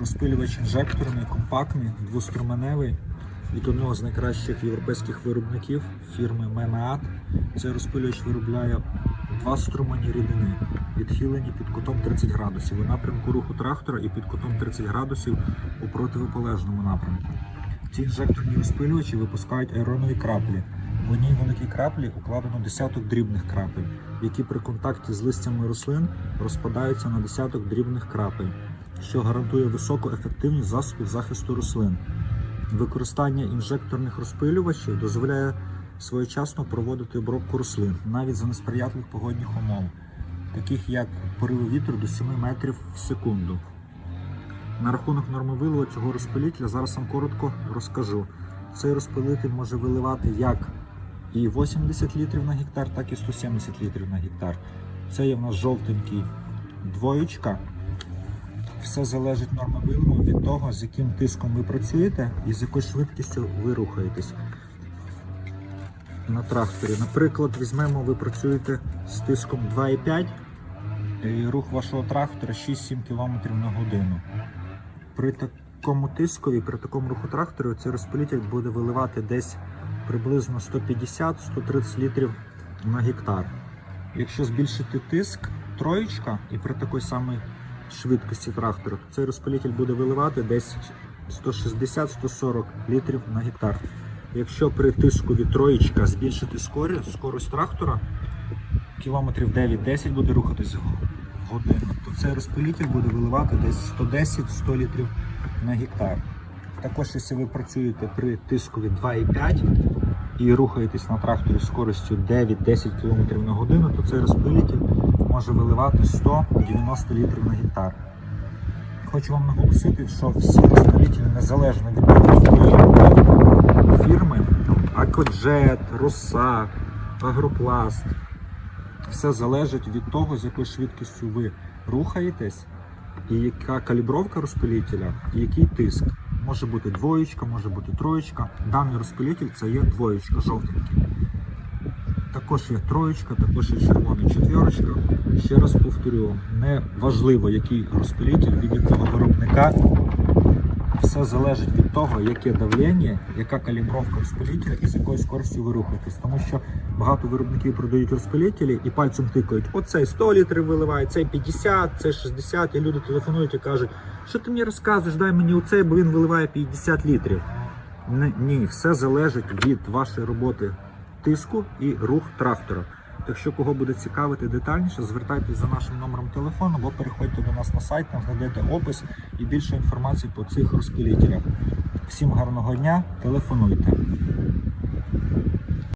Розпилювач інжекторний, компактний, двоструменевий від одного з найкращих європейських виробників фірми Мемеат. Цей розпилювач виробляє два струмені рідини, відхилені під кутом 30 градусів у напрямку руху трактора і під кутом 30 градусів у противополежному напрямку. Ці інжекторні розпилювачі випускають аеронові краплі. В одній великій краплі укладено десяток дрібних крапель, які при контакті з листями рослин розпадаються на десяток дрібних крапель, що гарантує високу ефективність засобів захисту рослин. Використання інжекторних розпилювачів дозволяє своєчасно проводити обробку рослин навіть за несприятливих погодних умов, таких як пориви вітру до 7 метрів в секунду. На рахунок норми виливу цього розпилителя зараз вам коротко розкажу. Цей розпилитель може виливати як і 80 літрів на гектар, так і 170 літрів на гектар. Це є в нас жовтенький двоєчка. Все залежить норма виливу від того, з яким тиском ви працюєте і з якою швидкістю ви рухаєтесь на тракторі. Наприклад, візьмемо, ви працюєте з тиском 2,5 і рух вашого трактора 6-7 км на годину. При такому тискові, при такому руху трактору, цей розпилитель буде виливати десь приблизно 150-130 літрів на гектар. Якщо збільшити тиск троєчка і при такій самій швидкості трактора, то цей розпилитель буде виливати десь 160-140 літрів на гектар. Якщо при тиску від троєчка збільшити скорі, скорость трактора кілометрів 9-10 буде рухатись в годину, то цей розпилитель буде виливати десь 110-100 літрів на гектар. Також, якщо ви працюєте при тискові 2,5 і рухаєтесь на тракторі з скоростю 9-10 км на годину, то цей розпилитель може виливати 190 літрів на гектар. Хочу вам наголосити, що всі розпилителі незалежно від фірми, Акоджет, Роса, Агропласт, все залежить від того, з якою швидкістю ви рухаєтесь, і яка калібровка розпилителя, і який тиск. Може бути двоєчка, може бути троєчка. Даний розпилитель це є двоєчка, жовтенький. Також є троєчка, також є червона четвірочка. Ще раз повторю, не важливо, який розпилитель, від якого виробника. Все залежить від того, яке давлення, яка калібровка розпилителя і з якою скоростю ви рухаєтесь. Тому що багато виробників продають розпилителі і пальцем тикають: оцей 100 літрів виливає, цей 50, цей 60. І люди телефонують і кажуть, що ти мені розказуєш, дай мені оцей, бо він виливає 50 літрів. Ні, все залежить від вашої роботи тиску і рух трактора. Якщо кого буде цікавити детальніше, звертайтеся за нашим номером телефону або переходьте до нас на сайт, там знайдете опис і більше інформації по цих розпилителях. Всім гарного дня, телефонуйте.